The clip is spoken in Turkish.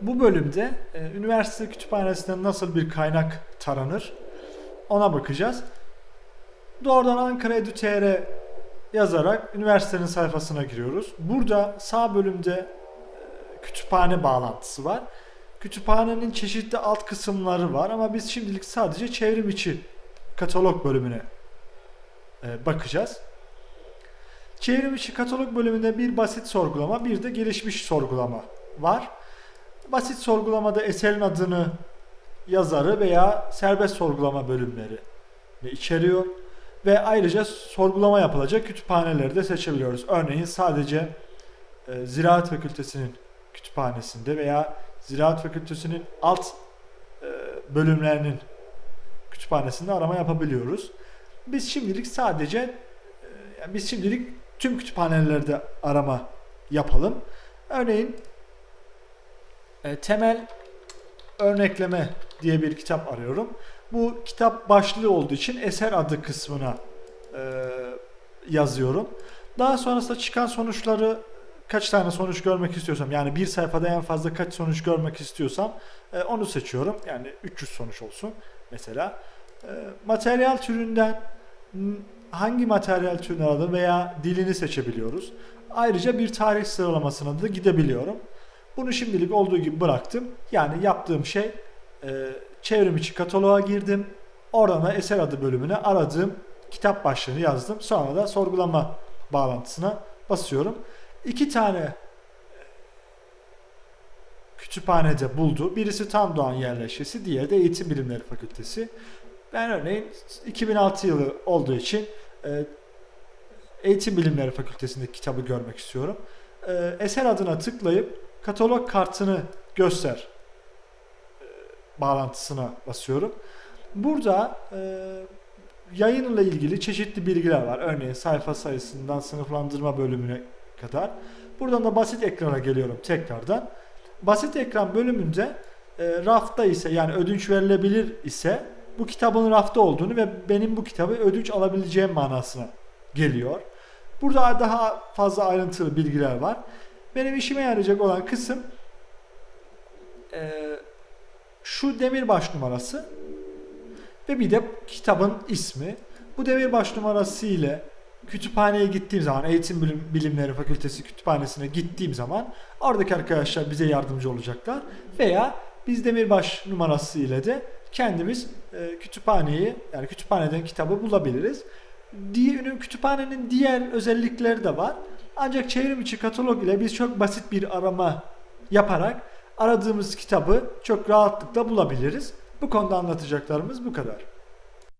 Bu bölümde e, üniversite kütüphanesinde nasıl bir kaynak taranır ona bakacağız. Doğrudan Ankara Edu.tr yazarak üniversitenin sayfasına giriyoruz. Burada sağ bölümde e, kütüphane bağlantısı var. Kütüphanenin çeşitli alt kısımları var ama biz şimdilik sadece çevrim içi katalog bölümüne e, bakacağız. Çevrim içi katalog bölümünde bir basit sorgulama, bir de gelişmiş sorgulama var. Basit sorgulamada eserin adını, yazarı veya serbest sorgulama bölümleri içeriyor ve ayrıca sorgulama yapılacak kütüphaneleri de seçebiliyoruz. Örneğin sadece e, Ziraat Fakültesinin kütüphanesinde veya Ziraat Fakültesinin alt e, bölümlerinin kütüphanesinde arama yapabiliyoruz. Biz şimdilik sadece e, biz şimdilik tüm kütüphanelerde arama yapalım. Örneğin e, temel örnekleme diye bir kitap arıyorum. Bu kitap başlığı olduğu için eser adı kısmına e, yazıyorum. Daha sonrasında çıkan sonuçları kaç tane sonuç görmek istiyorsam yani bir sayfada en fazla kaç sonuç görmek istiyorsam e, onu seçiyorum. Yani 300 sonuç olsun mesela. E, materyal türünden hangi materyal türünü aradığını veya dilini seçebiliyoruz. Ayrıca bir tarih sıralamasına da gidebiliyorum. Bunu şimdilik olduğu gibi bıraktım. Yani yaptığım şey e, çevrim içi kataloğa girdim. Oradan da eser adı bölümüne aradığım kitap başlığını yazdım. Sonra da sorgulama bağlantısına basıyorum. İki tane e, kütüphanede buldu. Birisi Tam Doğan Yerleşkesi, diğeri de Eğitim Bilimleri Fakültesi. Ben örneğin 2006 yılı olduğu için e, Eğitim Bilimleri Fakültesi'ndeki kitabı görmek istiyorum. E, eser adına tıklayıp katalog kartını göster e, bağlantısına basıyorum. Burada e, yayınla ilgili çeşitli bilgiler var. Örneğin sayfa sayısından sınıflandırma bölümüne kadar. Buradan da basit ekrana geliyorum tekrardan. Basit ekran bölümünde e, rafta ise yani ödünç verilebilir ise bu kitabın rafta olduğunu ve benim bu kitabı ödünç alabileceğim manasına geliyor. Burada daha fazla ayrıntılı bilgiler var. Benim işime yarayacak olan kısım e, şu demirbaş numarası ve bir de kitabın ismi. Bu demirbaş numarası ile kütüphaneye gittiğim zaman Eğitim Bilim- Bilimleri Fakültesi kütüphanesine gittiğim zaman oradaki arkadaşlar bize yardımcı olacaklar veya biz demirbaş numarası ile de kendimiz e, kütüphaneyi yani kütüphaneden kitabı bulabiliriz. Diğer, kütüphanenin diğer özellikleri de var. Ancak çevrim içi katalog ile biz çok basit bir arama yaparak aradığımız kitabı çok rahatlıkla bulabiliriz. Bu konuda anlatacaklarımız bu kadar.